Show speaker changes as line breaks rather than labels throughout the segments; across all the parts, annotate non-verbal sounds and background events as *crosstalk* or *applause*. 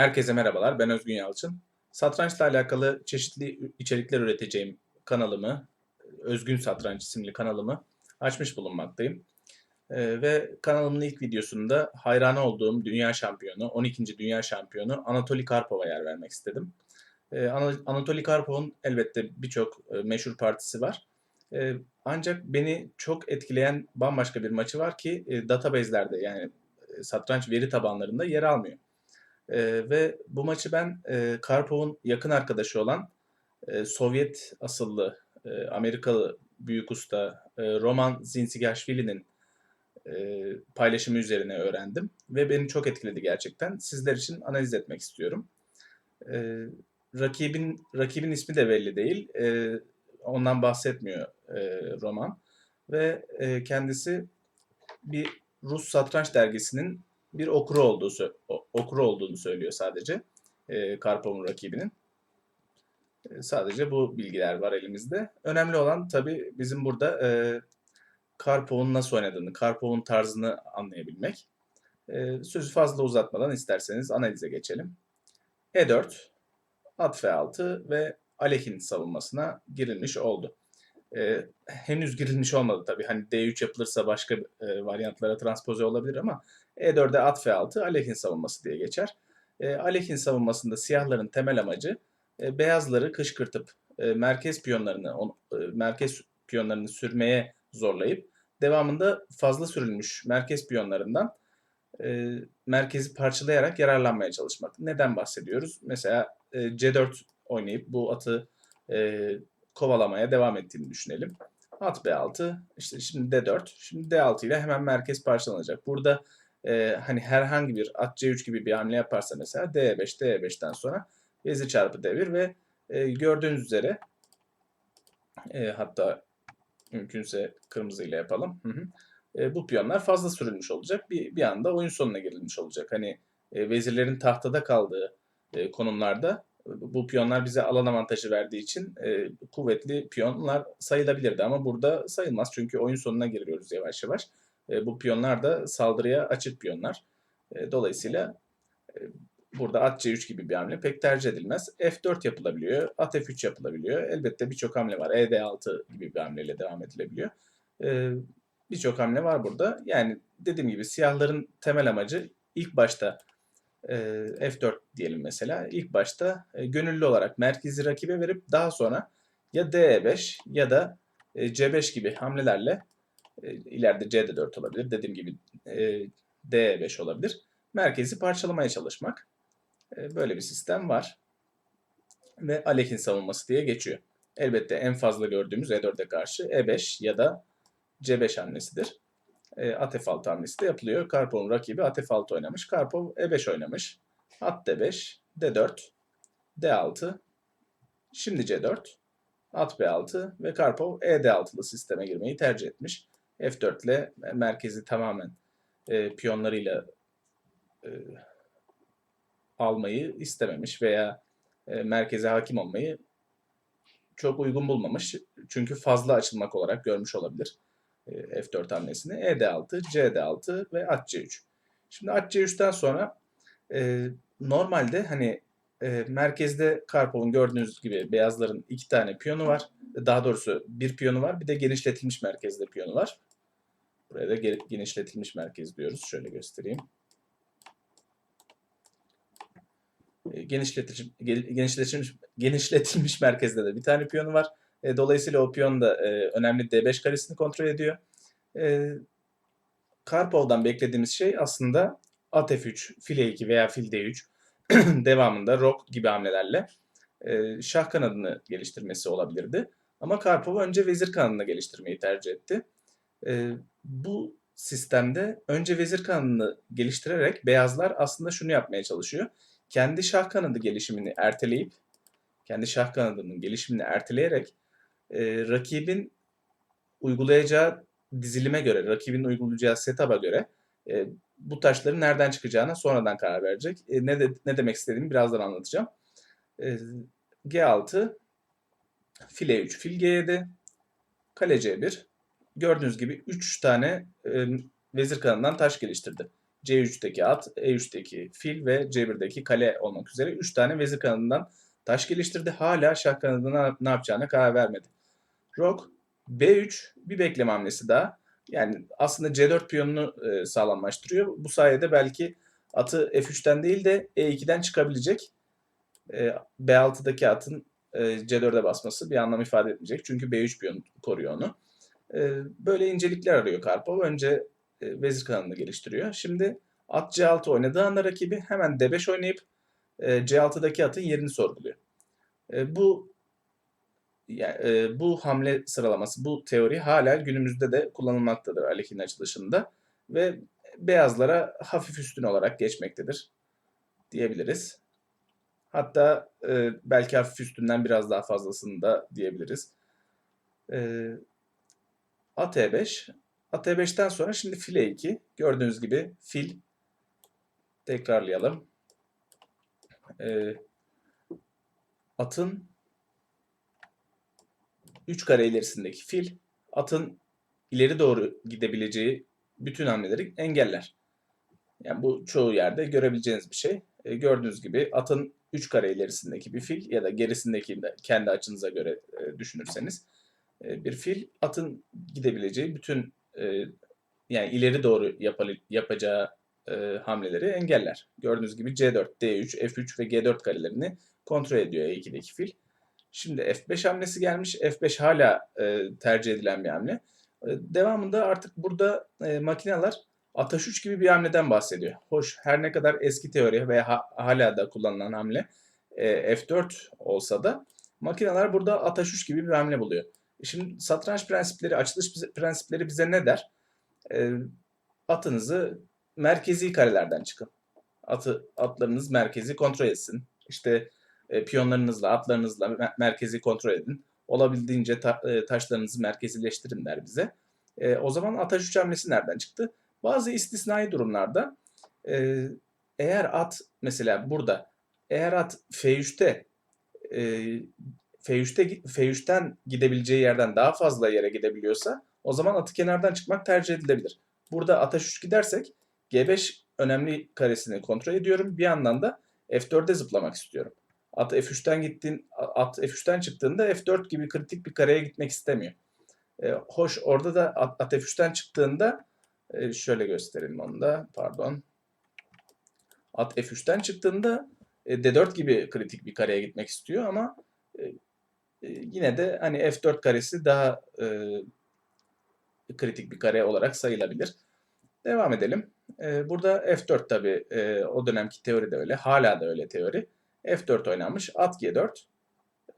Herkese merhabalar, ben Özgün Yalçın. Satrançla alakalı çeşitli içerikler üreteceğim kanalımı, Özgün Satranç isimli kanalımı açmış bulunmaktayım. Ee, ve kanalımın ilk videosunda hayranı olduğum dünya şampiyonu, 12. dünya şampiyonu Anatoly Karpov'a yer vermek istedim. Ee, Ana- Anatoly Karpov'un elbette birçok e, meşhur partisi var. Ee, ancak beni çok etkileyen bambaşka bir maçı var ki e, database'lerde yani e, satranç veri tabanlarında yer almıyor. Ee, ve bu maçı ben e, Karpov'un yakın arkadaşı olan e, Sovyet asıllı e, Amerikalı büyük usta e, Roman Zinsigashvili'nin e, paylaşımı üzerine öğrendim ve beni çok etkiledi gerçekten. Sizler için analiz etmek istiyorum. E, rakibin rakibin ismi de belli değil. E, ondan bahsetmiyor e, Roman ve e, kendisi bir Rus satranç dergisinin bir okuru olduğu okuru olduğunu söylüyor sadece e, Karpov'un rakibinin. E, sadece bu bilgiler var elimizde. Önemli olan tabii bizim burada e, Karpov'un nasıl oynadığını, Karpov'un tarzını anlayabilmek. E, sözü fazla uzatmadan isterseniz analize geçelim. E4, at F6 ve Alek'in savunmasına girilmiş oldu. E, henüz girilmiş olmadı tabii. Hani D3 yapılırsa başka e, varyantlara transpoze olabilir ama E4'e at F6 Alek'in savunması diye geçer. E, Alek'in savunmasında siyahların temel amacı e, beyazları kışkırtıp e, merkez piyonlarını on- e, merkez piyonlarını sürmeye zorlayıp devamında fazla sürülmüş merkez piyonlarından e, merkezi parçalayarak yararlanmaya çalışmak. Neden bahsediyoruz? Mesela e, C4 oynayıp bu atı e, kovalamaya devam ettiğini düşünelim. At B6, işte şimdi D4, şimdi D6 ile hemen merkez parçalanacak. Burada e, hani herhangi bir at C3 gibi bir hamle yaparsa mesela D5, D5'ten sonra vezir çarpı devir ve e, gördüğünüz üzere e, hatta mümkünse kırmızı ile yapalım. Hı hı. E, bu piyonlar fazla sürülmüş olacak. Bir, bir anda oyun sonuna gelinmiş olacak. Hani e, vezirlerin tahtada kaldığı e, konumlarda bu piyonlar bize alan avantajı verdiği için e, kuvvetli piyonlar sayılabilirdi ama burada sayılmaz çünkü oyun sonuna giriyoruz yavaş yavaş. E, bu piyonlar da saldırıya açık piyonlar. E, dolayısıyla e, burada at C3 gibi bir hamle pek tercih edilmez. F4 yapılabiliyor, at F3 yapılabiliyor. Elbette birçok hamle var. E ED6 gibi bir hamleyle devam edilebiliyor. Birçok hamle var burada. Yani dediğim gibi siyahların temel amacı ilk başta e, F4 diyelim mesela. İlk başta gönüllü olarak merkezi rakibe verip daha sonra ya D5 ya da e, C5 gibi hamlelerle e, ileride C4 olabilir. Dediğim gibi e, D5 olabilir. Merkezi parçalamaya çalışmak. E, böyle bir sistem var. Ve Alek'in savunması diye geçiyor. Elbette en fazla gördüğümüz E4'e karşı E5 ya da C5 hamlesidir. E, at F6 hamlesi de yapılıyor. Karpov'un rakibi at F6 oynamış. Karpov E5 oynamış. At D5, D4, D6, şimdi C4, at B6 ve Karpov E ED6'lı sisteme girmeyi tercih etmiş. F4 ile merkezi tamamen e, piyonlarıyla e, almayı istememiş veya e, merkeze hakim olmayı çok uygun bulmamış. Çünkü fazla açılmak olarak görmüş olabilir e, F4 hamlesini. ED6, CD6 ve at C3. Şimdi at C3'ten sonra e, normalde hani e, merkezde Karpov'un gördüğünüz gibi beyazların iki tane piyonu var. Daha doğrusu bir piyonu var. Bir de genişletilmiş merkezde piyonu var. Buraya da ge- genişletilmiş merkez diyoruz. Şöyle göstereyim. E, genişletilmiş, ge- genişletilmiş, genişletilmiş *laughs* merkezde de bir tane piyonu var. E, dolayısıyla o piyon da e, önemli D5 karesini kontrol ediyor. E, Karpov'dan beklediğimiz şey aslında at F3, fil E2 veya fil D3 *clears throat* devamında rok gibi hamlelerle e, şah kanadını geliştirmesi olabilirdi. Ama Karpov önce vezir kanadını geliştirmeyi tercih etti. E, bu sistemde önce vezir kanadını geliştirerek beyazlar aslında şunu yapmaya çalışıyor. Kendi şah kanadı gelişimini erteleyip, kendi şah kanadının gelişimini erteleyerek e, rakibin uygulayacağı dizilime göre, rakibin uygulayacağı setup'a göre e, bu taşların nereden çıkacağına sonradan karar verecek. E, ne, de, ne demek istediğimi birazdan anlatacağım. E, G6, fil E3, fil G7, kale C1. Gördüğünüz gibi 3 tane e, vezir kanadından taş geliştirdi. C3'teki at, E3'teki fil ve C1'deki kale olmak üzere 3 tane vezir kanadından taş geliştirdi. Hala şah kanadına ne yapacağına karar vermedi. Rok B3 bir bekleme hamlesi daha. Yani aslında C4 piyonunu e, sağlamlaştırıyor. Bu sayede belki atı F3'ten değil de E2'den çıkabilecek. E, B6'daki atın e, C4'e basması bir anlam ifade etmeyecek. Çünkü B3 piyon koruyor onu. E, böyle incelikler arıyor Karpov. Önce e, vezir kanadını geliştiriyor. Şimdi at C6 oynadığı anda rakibi hemen D5 oynayıp e, C6'daki atın yerini sorguluyor. E, bu e, bu hamle sıralaması, bu teori hala günümüzde de kullanılmaktadır Alek'in açılışında ve beyazlara hafif üstün olarak geçmektedir diyebiliriz. Hatta e, belki hafif üstünden biraz daha fazlasını da diyebiliriz. E, at E5. At E5'ten sonra şimdi fil E2. Gördüğünüz gibi fil tekrarlayalım. E, atın 3 kare ilerisindeki fil atın ileri doğru gidebileceği bütün hamleleri engeller. Yani bu çoğu yerde görebileceğiniz bir şey. E, gördüğünüz gibi atın 3 kare ilerisindeki bir fil ya da gerisindeki de kendi açınıza göre e, düşünürseniz e, bir fil atın gidebileceği bütün e, yani ileri doğru yapacağı e, hamleleri engeller. Gördüğünüz gibi C4, D3, F3 ve G4 karelerini kontrol ediyor E2'deki fil. Şimdi F5 hamlesi gelmiş. F5 hala e, tercih edilen bir hamle. E, devamında artık burada e, makineler Ataş 3 gibi bir hamleden bahsediyor. Hoş her ne kadar eski teori ve ha, hala da kullanılan hamle e, F4 olsa da makineler burada Ataş 3 gibi bir hamle buluyor. E, şimdi satranç prensipleri, açılış prensipleri bize ne der? E, atınızı merkezi karelerden çıkın. Atı, atlarınız merkezi kontrol etsin. İşte e, piyonlarınızla, atlarınızla merkezi kontrol edin. Olabildiğince ta, e, taşlarınızı merkezileştirin der bize. E, o zaman ataş 3 hamlesi nereden çıktı? Bazı istisnai durumlarda e, eğer at mesela burada eğer at F3'te e, F3'te F3'ten gidebileceği yerden daha fazla yere gidebiliyorsa o zaman atı kenardan çıkmak tercih edilebilir. Burada ataş 3 gidersek G5 önemli karesini kontrol ediyorum. Bir yandan da F4'e zıplamak istiyorum. At F3'ten gittiğin at F3'ten çıktığında F4 gibi kritik bir kareye gitmek istemiyor. E, hoş orada da at, at F3'ten çıktığında e, şöyle gösterelim onu da pardon. At F3'ten çıktığında e, D4 gibi kritik bir kareye gitmek istiyor ama e, e, yine de hani F4 karesi daha e, kritik bir kare olarak sayılabilir. Devam edelim. E, burada F4 tabi e, o dönemki teori de öyle. Hala da öyle teori. F4 oynanmış. At G4.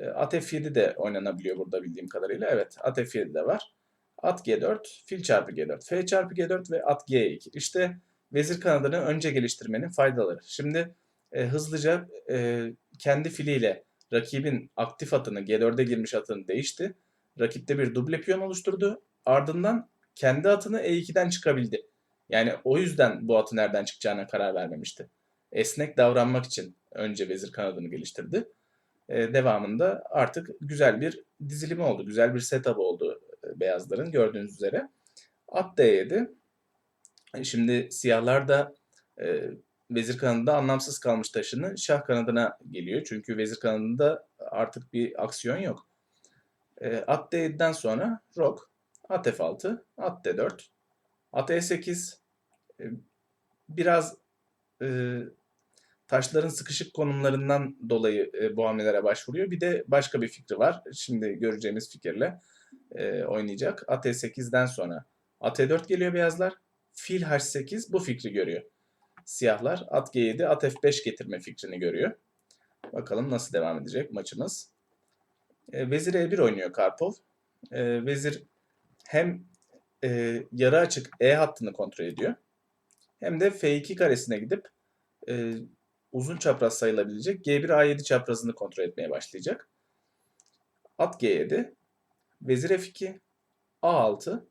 E, at F7 de oynanabiliyor burada bildiğim kadarıyla. Evet at F7 de var. At G4, fil çarpı G4, F çarpı G4 ve at G2. İşte vezir kanadını önce geliştirmenin faydaları. Şimdi e, hızlıca e, kendi filiyle rakibin aktif atını, G4'e girmiş atını değişti. Rakipte bir duble piyon oluşturdu. Ardından kendi atını E2'den çıkabildi. Yani o yüzden bu atı nereden çıkacağına karar vermemişti. Esnek davranmak için önce vezir kanadını geliştirdi. Ee, devamında artık güzel bir dizilimi oldu. Güzel bir setup oldu e, beyazların gördüğünüz üzere. At D7. Şimdi siyahlar da e, vezir kanadında anlamsız kalmış taşını şah kanadına geliyor. Çünkü vezir kanadında artık bir aksiyon yok. E, at D7'den sonra rok, at F6, at D4, at E8 e, biraz e, taşların sıkışık konumlarından dolayı e, bu hamlelere başvuruyor. Bir de başka bir fikri var. Şimdi göreceğimiz fikirle e, oynayacak. At E8'den sonra at E4 geliyor beyazlar. Fil H8 bu fikri görüyor. Siyahlar at G7, at F5 getirme fikrini görüyor. Bakalım nasıl devam edecek maçımız. E, vezir E1 oynuyor Karpov. E, vezir hem e, yarı açık E hattını kontrol ediyor. Hem de F2 karesine gidip e, uzun çapraz sayılabilecek G1 A7 çaprazını kontrol etmeye başlayacak. At G7, Vezir F2, A6,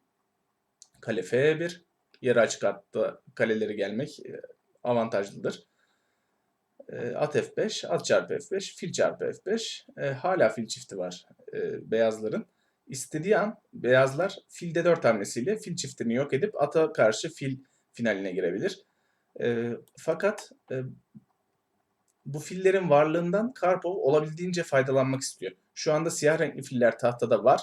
kale F1, yarı açık hatta kaleleri gelmek e, avantajlıdır. E, at F5, at çarpı F5, fil çarpı F5. E, hala fil çifti var beyazların. İstediği an beyazlar fil D4 hamlesiyle fil çiftini yok edip ata karşı fil finaline girebilir. E, fakat e, bu fillerin varlığından Karpov olabildiğince faydalanmak istiyor. Şu anda siyah renkli filler tahtada var.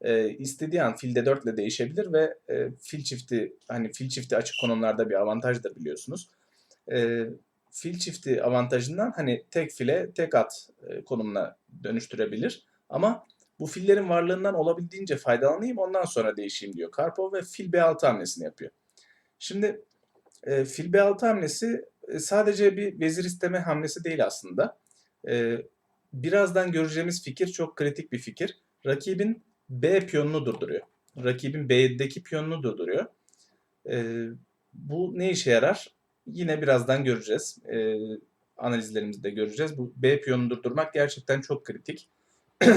E, istediği an filde 4 ile değişebilir ve e, fil çifti hani fil çifti açık konumlarda bir avantajdır biliyorsunuz. E, fil çifti avantajından hani tek file tek at e, konumuna dönüştürebilir. Ama bu fillerin varlığından olabildiğince faydalanayım ondan sonra değişeyim diyor Karpov ve fil B6 hamlesini yapıyor. Şimdi e, fil B6 hamlesi sadece bir vezir isteme hamlesi değil aslında. E, birazdan göreceğimiz fikir çok kritik bir fikir. Rakibin B piyonunu durduruyor. Rakibin B'deki piyonunu durduruyor. E, bu ne işe yarar? Yine birazdan göreceğiz. E, analizlerimizde göreceğiz. Bu B piyonunu durdurmak gerçekten çok kritik. *clears throat*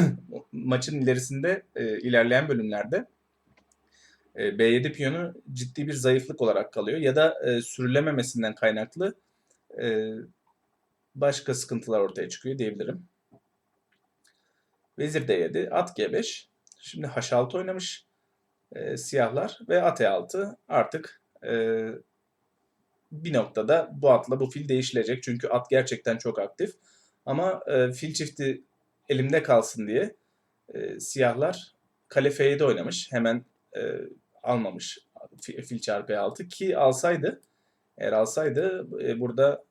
Maçın ilerisinde, e, ilerleyen bölümlerde B7 piyonu ciddi bir zayıflık olarak kalıyor. Ya da e, sürülememesinden kaynaklı e, başka sıkıntılar ortaya çıkıyor diyebilirim. Vezir D7, at G5. Şimdi H6 oynamış e, siyahlar ve at E6 artık e, bir noktada bu atla bu fil değişilecek. Çünkü at gerçekten çok aktif. Ama e, fil çifti elimde kalsın diye e, siyahlar kale F7 oynamış. Hemen e, almamış fil, çarpı E6 ki alsaydı eğer alsaydı e, burada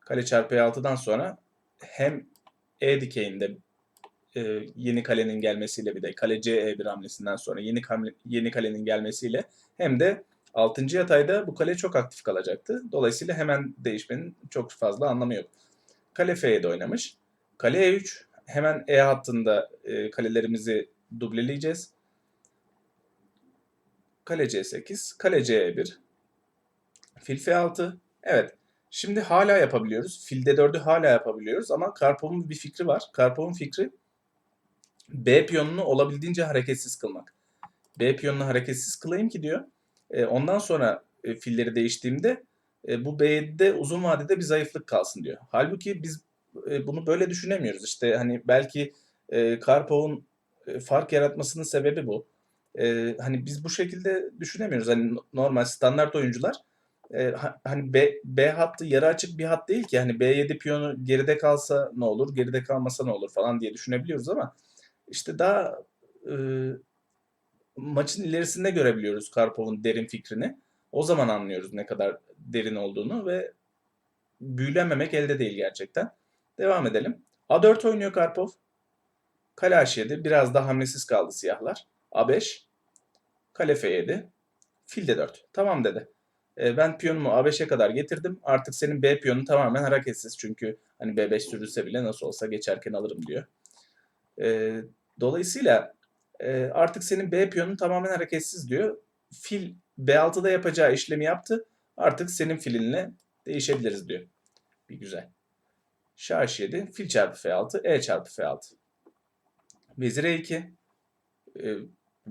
kale çarpı E6'dan sonra hem E dikeyinde e, yeni kalenin gelmesiyle bir de kale C1 hamlesinden sonra yeni kale, yeni kalenin gelmesiyle hem de 6. yatayda bu kale çok aktif kalacaktı. Dolayısıyla hemen değişmenin çok fazla anlamı yok. Kale F7 oynamış. Kale E3 hemen E hattında e, kalelerimizi dubleleyeceğiz. Kale C8, kale C1, fil F6. Evet. Şimdi hala yapabiliyoruz. Fil D4'ü hala yapabiliyoruz ama Karpov'un bir fikri var. Karpov'un fikri B piyonunu olabildiğince hareketsiz kılmak. B piyonunu hareketsiz kılayım ki diyor. E, ondan sonra e, filleri değiştiğimde e, bu B'de uzun vadede bir zayıflık kalsın diyor. Halbuki biz e, bunu böyle düşünemiyoruz. İşte hani belki e, Karpov'un e, fark yaratmasının sebebi bu. E, hani biz bu şekilde düşünemiyoruz. Hani normal standart oyuncular e, hani B, B hattı yarı açık bir hat değil ki. Hani B7 piyonu geride kalsa ne olur, geride kalmasa ne olur falan diye düşünebiliyoruz ama işte daha e, maçın ilerisinde görebiliyoruz Karpov'un derin fikrini. O zaman anlıyoruz ne kadar derin olduğunu ve büyülenmemek elde değil gerçekten. Devam edelim. A4 oynuyor Karpov. Kale H7. Biraz daha hamlesiz kaldı siyahlar. A5. Kale F7. Fil D4. Tamam dedi. E, ben piyonumu A5'e kadar getirdim. Artık senin B piyonun tamamen hareketsiz. Çünkü hani B5 sürülse bile nasıl olsa geçerken alırım diyor. E, dolayısıyla e, artık senin B piyonun tamamen hareketsiz diyor. Fil B6'da yapacağı işlemi yaptı. Artık senin filinle değişebiliriz diyor. Bir güzel. Şah H7, fil çarpı F6, E çarpı F6. Vezir E2, e,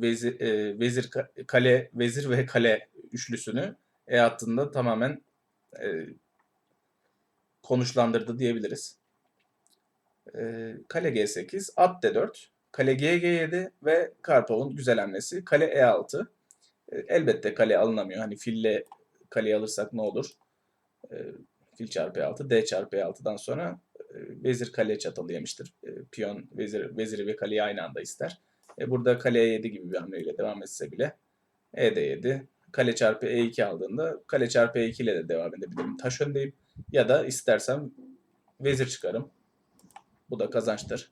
vezir, e, vezir kale, vezir ve kale üçlüsünü E hattında tamamen e, konuşlandırdı diyebiliriz. E, kale G8, at D4, kale G7 ve Karpov'un güzel hamlesi. Kale E6. E, elbette kale alınamıyor. Hani fille kaleyi alırsak ne olur? E, fil çarpı E6, D çarpı E6'dan sonra e, vezir kale çatalı yemiştir. E, piyon vezir, veziri ve kaleyi aynı anda ister. E, burada kale E7 gibi bir hamleyle devam etse bile E de 7. Kale çarpı E2 aldığında kale çarpı E2 ile de devam edebilirim. Taş öndeyim. Ya da istersem vezir çıkarım. Bu da kazançtır.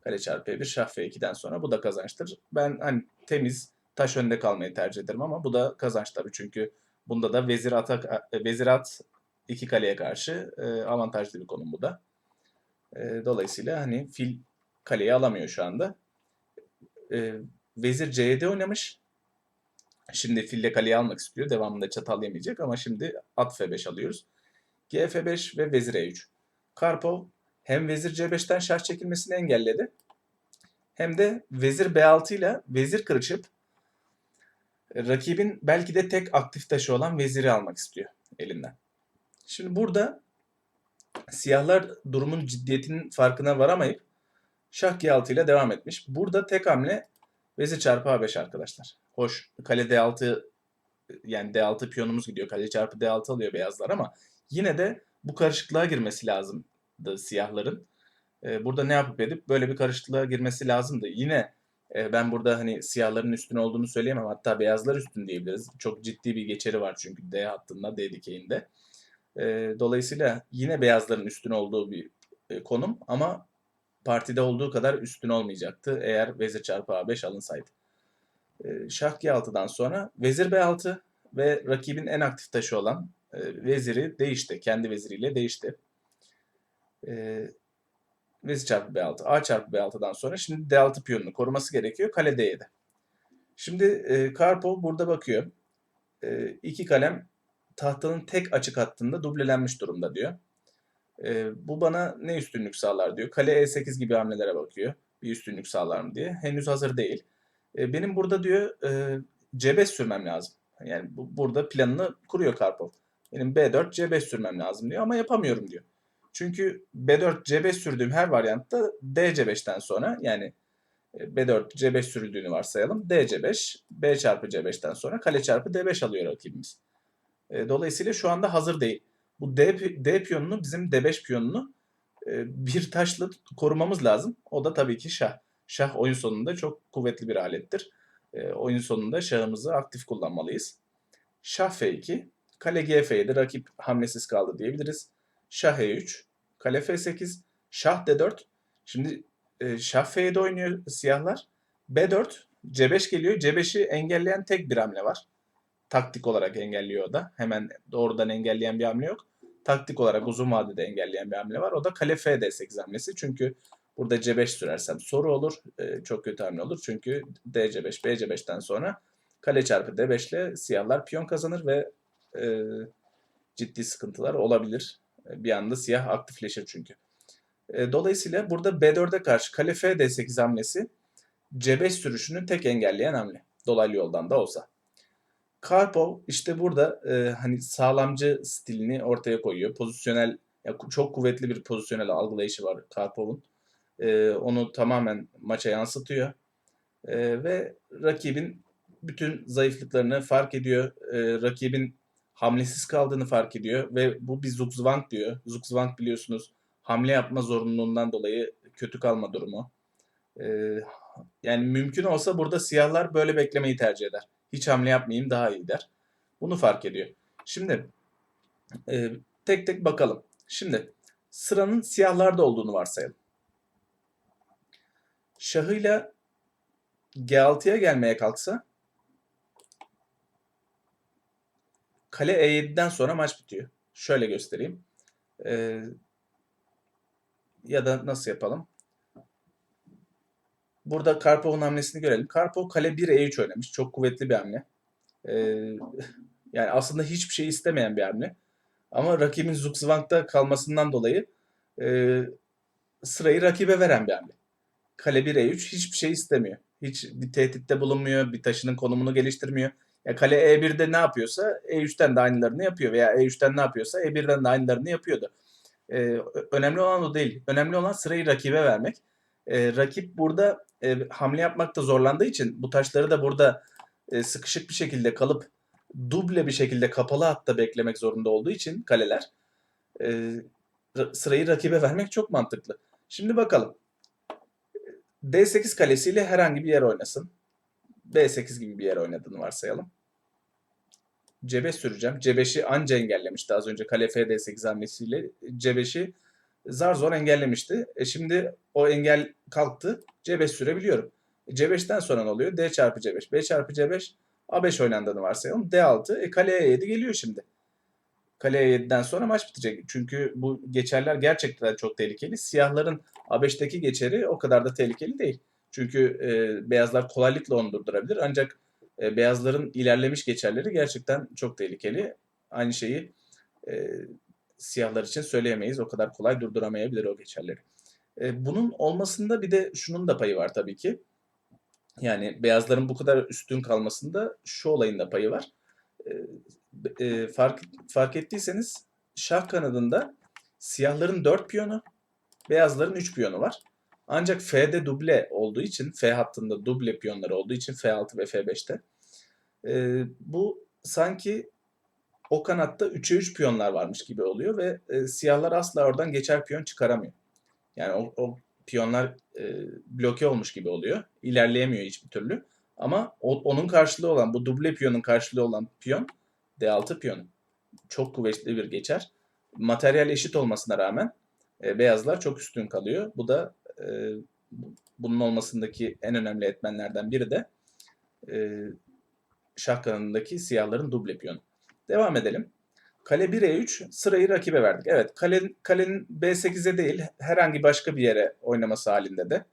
Kale çarpı E1 şah F2'den sonra bu da kazançtır. Ben hani temiz taş önde kalmayı tercih ederim ama bu da kazanç tabii çünkü bunda da vezir atak vezir at iki kaleye karşı e, avantajlı bir konum bu da. E, dolayısıyla hani fil kaleyi alamıyor şu anda. E, vezir C7 oynamış. Şimdi fille kaleyi almak istiyor. Devamında çatal yemeyecek ama şimdi at F5 alıyoruz. G F5 ve vezir E3. Karpov hem vezir C5'ten şah çekilmesini engelledi. Hem de vezir B6 ile vezir kırışıp rakibin belki de tek aktif taşı olan veziri almak istiyor elinden. Şimdi burada siyahlar durumun ciddiyetinin farkına varamayıp şah G6 ile devam etmiş. Burada tek hamle vezir çarpı A5 arkadaşlar. Hoş kale D6 yani D6 piyonumuz gidiyor. Kale çarpı D6 alıyor beyazlar ama yine de bu karışıklığa girmesi lazımdı siyahların. E, burada ne yapıp edip böyle bir karışıklığa girmesi lazımdı. Yine e, ben burada hani siyahların üstün olduğunu söyleyemem. Hatta beyazlar üstün diyebiliriz. Çok ciddi bir geçeri var çünkü D hattında, D dikeyinde. E, dolayısıyla yine beyazların üstün olduğu bir e, konum ama partide olduğu kadar üstün olmayacaktı eğer vezir çarpı A5 alınsaydı. E, şah G6'dan sonra vezir B6 ve rakibin en aktif taşı olan e, veziri değişti. Kendi veziriyle değişti. E, vezir çarpı B6, A çarpı B6'dan sonra şimdi D6 piyonunu koruması gerekiyor. Kale D7. Şimdi e, Karpov burada bakıyor. E, iki kalem tahtanın tek açık hattında dublelenmiş durumda diyor. E, bu bana ne üstünlük sağlar diyor. Kale E8 gibi hamlelere bakıyor. Bir üstünlük sağlar mı diye. Henüz hazır değil. E, benim burada diyor e, C5 sürmem lazım. Yani bu, burada planını kuruyor Karpov. Benim B4 C5 sürmem lazım diyor ama yapamıyorum diyor. Çünkü B4 C5 sürdüğüm her varyantta D C5'ten sonra yani e, B4 C5 sürüldüğünü varsayalım. D C5 B çarpı C5'ten sonra kale çarpı D5 alıyor rakibimiz. Dolayısıyla şu anda hazır değil. Bu D, D piyonunu bizim D5 piyonunu e, bir taşla korumamız lazım. O da tabii ki şah. Şah oyun sonunda çok kuvvetli bir alettir. E, oyun sonunda şahımızı aktif kullanmalıyız. Şah F2, kale G-F7 rakip hamlesiz kaldı diyebiliriz. Şah E3, kale F8, şah D4. Şimdi e, şah F7 oynuyor siyahlar. B4, C5 geliyor. C5'i engelleyen tek bir hamle var. Taktik olarak engelliyor o da. Hemen doğrudan engelleyen bir hamle yok. Taktik olarak uzun vadede engelleyen bir hamle var. O da kale F D8 hamlesi. Çünkü burada C5 sürersem soru olur. E, çok kötü hamle olur. Çünkü D C5, B C5'ten sonra kale çarpı D5 ile siyahlar piyon kazanır ve e, ciddi sıkıntılar olabilir. Bir anda siyah aktifleşir çünkü. E, dolayısıyla burada B4'e karşı kale F D8 hamlesi C5 sürüşünü tek engelleyen hamle. Dolaylı yoldan da olsa. Karpov işte burada e, hani sağlamcı stilini ortaya koyuyor. Pozisyonel, ya çok kuvvetli bir pozisyonel algılayışı var Karpov'un. E, onu tamamen maça yansıtıyor. E, ve rakibin bütün zayıflıklarını fark ediyor. E, rakibin hamlesiz kaldığını fark ediyor ve bu bir zugzwang diyor. Zugzwang biliyorsunuz hamle yapma zorunluluğundan dolayı kötü kalma durumu. E, yani mümkün olsa burada siyahlar böyle beklemeyi tercih eder hiç hamle yapmayayım daha iyi der. Bunu fark ediyor. Şimdi e, tek tek bakalım. Şimdi sıranın siyahlarda olduğunu varsayalım. Şahıyla G6'ya gelmeye kalksa kale E7'den sonra maç bitiyor. Şöyle göstereyim. Ee, ya da nasıl yapalım? Burada Karpov'un hamlesini görelim. Karpov kale 1 E3 oynamış. Çok kuvvetli bir hamle. Ee, *laughs* yani aslında hiçbir şey istemeyen bir hamle. Ama rakibin Zugzwang'da kalmasından dolayı e, sırayı rakibe veren bir hamle. Kale 1 E3 hiçbir şey istemiyor. Hiç bir tehditte bulunmuyor. Bir taşının konumunu geliştirmiyor. Ya kale E1'de ne yapıyorsa E3'ten de aynılarını yapıyor. Veya E3'ten ne yapıyorsa E1'den de aynılarını yapıyordu. Ee, önemli olan o değil. Önemli olan sırayı rakibe vermek. Ee, rakip burada e, hamle yapmakta zorlandığı için bu taşları da burada e, sıkışık bir şekilde kalıp duble bir şekilde kapalı hatta beklemek zorunda olduğu için kaleler e, sırayı rakibe *laughs* vermek çok mantıklı. Şimdi bakalım. D8 kalesiyle herhangi bir yer oynasın. B8 gibi bir yer oynadığını varsayalım. C5 süreceğim. C5'i anca engellemişti az önce kale F D8 hamlesiyle. C5'i zar zor engellemişti. E şimdi o engel kalktı. C5 sürebiliyorum. E C5'ten sonra ne oluyor? D çarpı C5. B çarpı C5 A5 oynandığını varsayalım. D6. E kale E7 geliyor şimdi. Kale E7'den sonra maç bitecek. Çünkü bu geçerler gerçekten çok tehlikeli. Siyahların A5'teki geçeri o kadar da tehlikeli değil. Çünkü e, beyazlar kolaylıkla onu durdurabilir. Ancak e, beyazların ilerlemiş geçerleri gerçekten çok tehlikeli. Aynı şeyi e, siyahlar için söyleyemeyiz. O kadar kolay durduramayabilir o geçerleri. E, bunun olmasında bir de şunun da payı var tabii ki. Yani beyazların bu kadar üstün kalmasında şu olayın da payı var. E, e, fark, fark ettiyseniz şah kanadında siyahların 4 piyonu, beyazların 3 piyonu var. Ancak F'de duble olduğu için, F hattında duble piyonları olduğu için F6 ve F5'te e, bu sanki o kanatta 3'e 3 piyonlar varmış gibi oluyor ve e, siyahlar asla oradan geçer piyon çıkaramıyor. Yani o, o piyonlar e, bloke olmuş gibi oluyor. İlerleyemiyor hiçbir türlü. Ama o, onun karşılığı olan, bu duble piyonun karşılığı olan piyon D6 piyonu. Çok kuvvetli bir geçer. Materyal eşit olmasına rağmen e, beyazlar çok üstün kalıyor. Bu da e, bunun olmasındaki en önemli etmenlerden biri de e, şah kanadındaki siyahların duble piyonu. Devam edelim. Kale 1E3 sırayı rakibe verdik. Evet kale, kalenin B8'e değil herhangi başka bir yere oynaması halinde de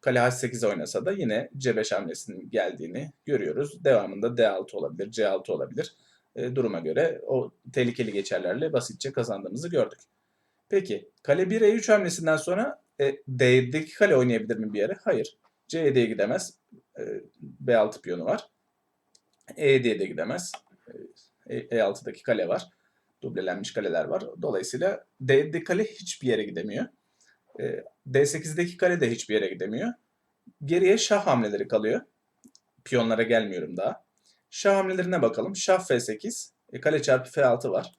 kale H8'e oynasa da yine C5 hamlesinin geldiğini görüyoruz. Devamında D6 olabilir, C6 olabilir. E, duruma göre o tehlikeli geçerlerle basitçe kazandığımızı gördük. Peki kale 1E3 hamlesinden sonra e, D'deki kale oynayabilir mi bir yere? Hayır. C7'ye gidemez. E, B6 piyonu var. E7'ye de gidemez. E, E6'daki kale var. Dublelenmiş kaleler var. Dolayısıyla D'deki kale hiçbir yere gidemiyor. E, D8'deki kale de hiçbir yere gidemiyor. Geriye şah hamleleri kalıyor. Piyonlara gelmiyorum daha. Şah hamlelerine bakalım. Şah F8, e, kale çarpı F6 var.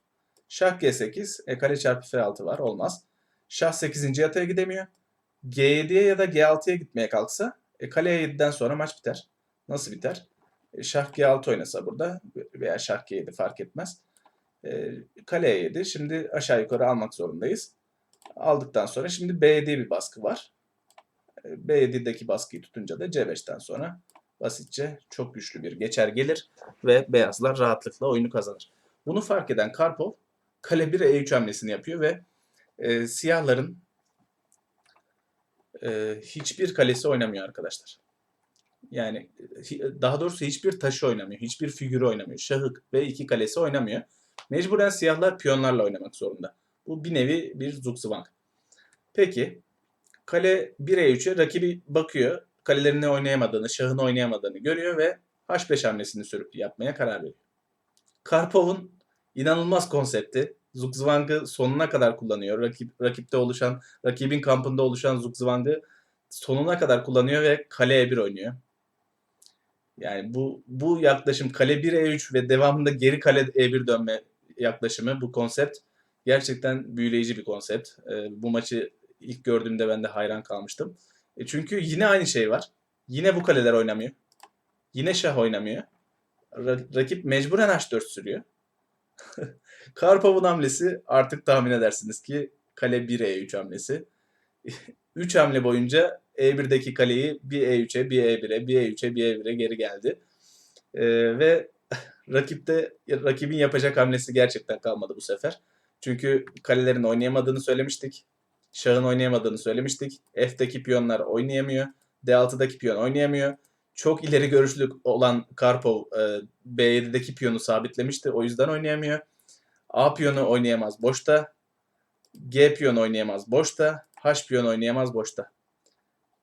Şah G8, e, kale çarpı F6 var. Olmaz. Şah 8. yataya gidemiyor. G7'ye ya da G6'ya gitmeye kalksa e, kale E7'den sonra maç biter. Nasıl biter? Şah G6 oynasa burada veya şah G7 fark etmez. E, kale E7. Şimdi aşağı yukarı almak zorundayız. Aldıktan sonra şimdi B7 bir baskı var. E, B7'deki baskıyı tutunca da C5'ten sonra basitçe çok güçlü bir geçer gelir ve beyazlar rahatlıkla oyunu kazanır. Bunu fark eden Karpov kale 1'e E3 hamlesini yapıyor ve e, siyahların e, hiçbir kalesi oynamıyor arkadaşlar. Yani daha doğrusu hiçbir taşı oynamıyor. Hiçbir figürü oynamıyor. Şahı ve iki kalesi oynamıyor. Mecburen siyahlar piyonlarla oynamak zorunda. Bu bir nevi bir zugzwang. Peki kale 1'e 3'e rakibi bakıyor. Kalelerini oynayamadığını, şahını oynayamadığını görüyor ve H5 hamlesini sürüp yapmaya karar veriyor. Karpov'un inanılmaz konsepti. Zugzwang'ı sonuna kadar kullanıyor. Rakip, rakipte oluşan, rakibin kampında oluşan Zugzwang'ı sonuna kadar kullanıyor ve kale E1 oynuyor. Yani bu bu yaklaşım kale 1 E3 ve devamında geri kale E1 dönme yaklaşımı bu konsept gerçekten büyüleyici bir konsept. E, bu maçı ilk gördüğümde ben de hayran kalmıştım. E, çünkü yine aynı şey var. Yine bu kaleler oynamıyor. Yine şah oynamıyor. Ra- rakip mecburen H4 sürüyor. *laughs* Karpov'un hamlesi artık tahmin edersiniz ki kale 1 E3 hamlesi. *laughs* 3 hamle boyunca E1'deki kaleyi bir E3'e, bir E1'e, bir E3'e, bir E1'e geri geldi. Ee, ve *laughs* rakipte rakibin yapacak hamlesi gerçekten kalmadı bu sefer. Çünkü kalelerin oynayamadığını söylemiştik. Şahın oynayamadığını söylemiştik. F'deki piyonlar oynayamıyor. D6'daki piyon oynayamıyor. Çok ileri görüşlü olan Karpov e, B7'deki piyonu sabitlemişti. O yüzden oynayamıyor. A piyonu oynayamaz boşta. G piyonu oynayamaz boşta. H piyonu oynayamaz boşta.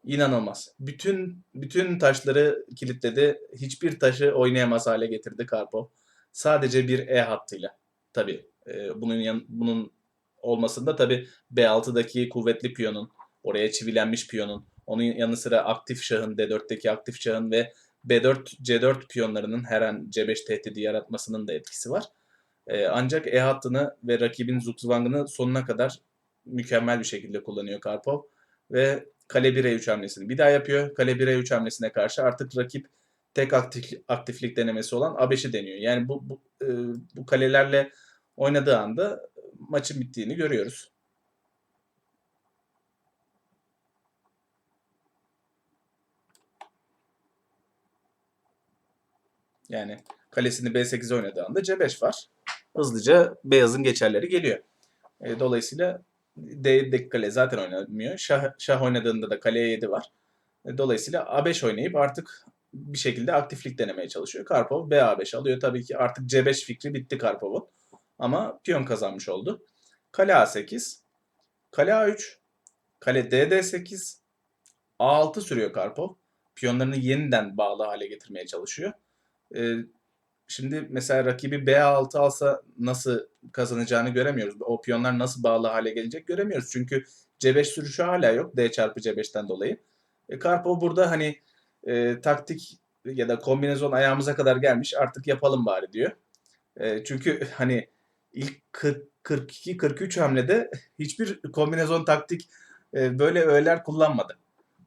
İnanılmaz. Bütün bütün taşları kilitledi. Hiçbir taşı oynayamaz hale getirdi Karpov. Sadece bir E hattıyla. Tabii e, bunun yan, bunun olmasında tabii B6'daki kuvvetli piyonun, oraya çivilenmiş piyonun, onun yanı sıra aktif şahın, D4'teki aktif şahın ve B4, C4 piyonlarının her an C5 tehdidi yaratmasının da etkisi var. E, ancak E hattını ve rakibin Zugzwang'ını sonuna kadar mükemmel bir şekilde kullanıyor Karpov. Ve kale 1'e 3 hamlesini bir daha yapıyor. Kale 1'e 3 hamlesine karşı artık rakip tek aktif, aktiflik denemesi olan A5'i deniyor. Yani bu, bu, e, bu kalelerle oynadığı anda maçın bittiğini görüyoruz. Yani kalesini B8 oynadığı anda C5 var. Hızlıca beyazın geçerleri geliyor. E, dolayısıyla D'deki kale zaten oynanmıyor. Şah, şah oynadığında da kaleye 7 var. E, dolayısıyla A5 oynayıp artık bir şekilde aktiflik denemeye çalışıyor. Karpov B5 alıyor. Tabii ki artık C5 fikri bitti Karpov'un. Ama piyon kazanmış oldu. Kale A8. Kale A3. Kale DD8. A6 sürüyor Karpov. Piyonlarını yeniden bağlı hale getirmeye çalışıyor. E, Şimdi mesela rakibi B6 alsa nasıl kazanacağını göremiyoruz. O piyonlar nasıl bağlı hale gelecek göremiyoruz. Çünkü C5 sürüşü hala yok D çarpı C5'ten dolayı. E, Karpov burada hani e, taktik ya da kombinezon ayağımıza kadar gelmiş artık yapalım bari diyor. E, çünkü *laughs* hani ilk 42-43 hamlede hiçbir kombinezon taktik e, böyle öğeler kullanmadı.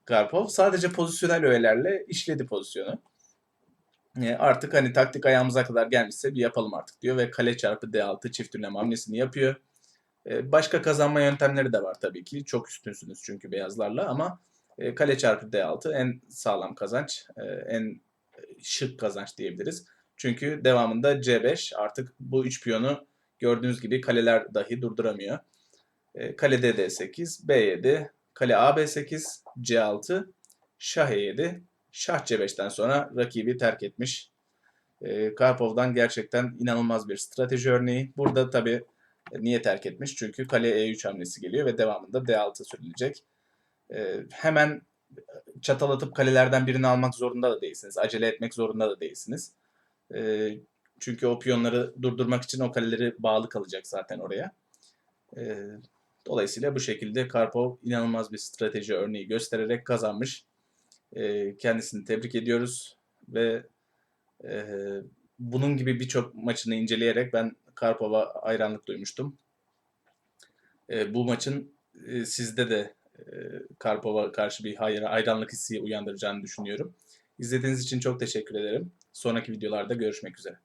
Karpov sadece pozisyonel öğelerle işledi pozisyonu. E, artık hani taktik ayağımıza kadar gelmişse bir yapalım artık diyor ve kale çarpı D6 çift ünlem hamlesini yapıyor. E, başka kazanma yöntemleri de var tabii ki. Çok üstünsünüz çünkü beyazlarla ama e, kale çarpı D6 en sağlam kazanç, e, en şık kazanç diyebiliriz. Çünkü devamında C5 artık bu üç piyonu gördüğünüz gibi kaleler dahi durduramıyor. E, kale D8, B7, kale A B8, C6, şah E7, şah C5'ten sonra rakibi terk etmiş. E, Karpov'dan gerçekten inanılmaz bir strateji örneği. Burada tabii niye terk etmiş? Çünkü kale E3 hamlesi geliyor ve devamında D6 sürülecek. E, hemen çatal atıp kalelerden birini almak zorunda da değilsiniz. Acele etmek zorunda da değilsiniz. E, çünkü o piyonları durdurmak için o kaleleri bağlı kalacak zaten oraya. Dolayısıyla bu şekilde Karpov inanılmaz bir strateji örneği göstererek kazanmış. E, kendisini tebrik ediyoruz ve e, bunun gibi birçok maçını inceleyerek ben Karpov'a hayranlık duymuştum. E, bu maçın e, sizde de e, Karpov'a karşı bir hayra- hayranlık hissi uyandıracağını düşünüyorum. İzlediğiniz için çok teşekkür ederim. Sonraki videolarda görüşmek üzere.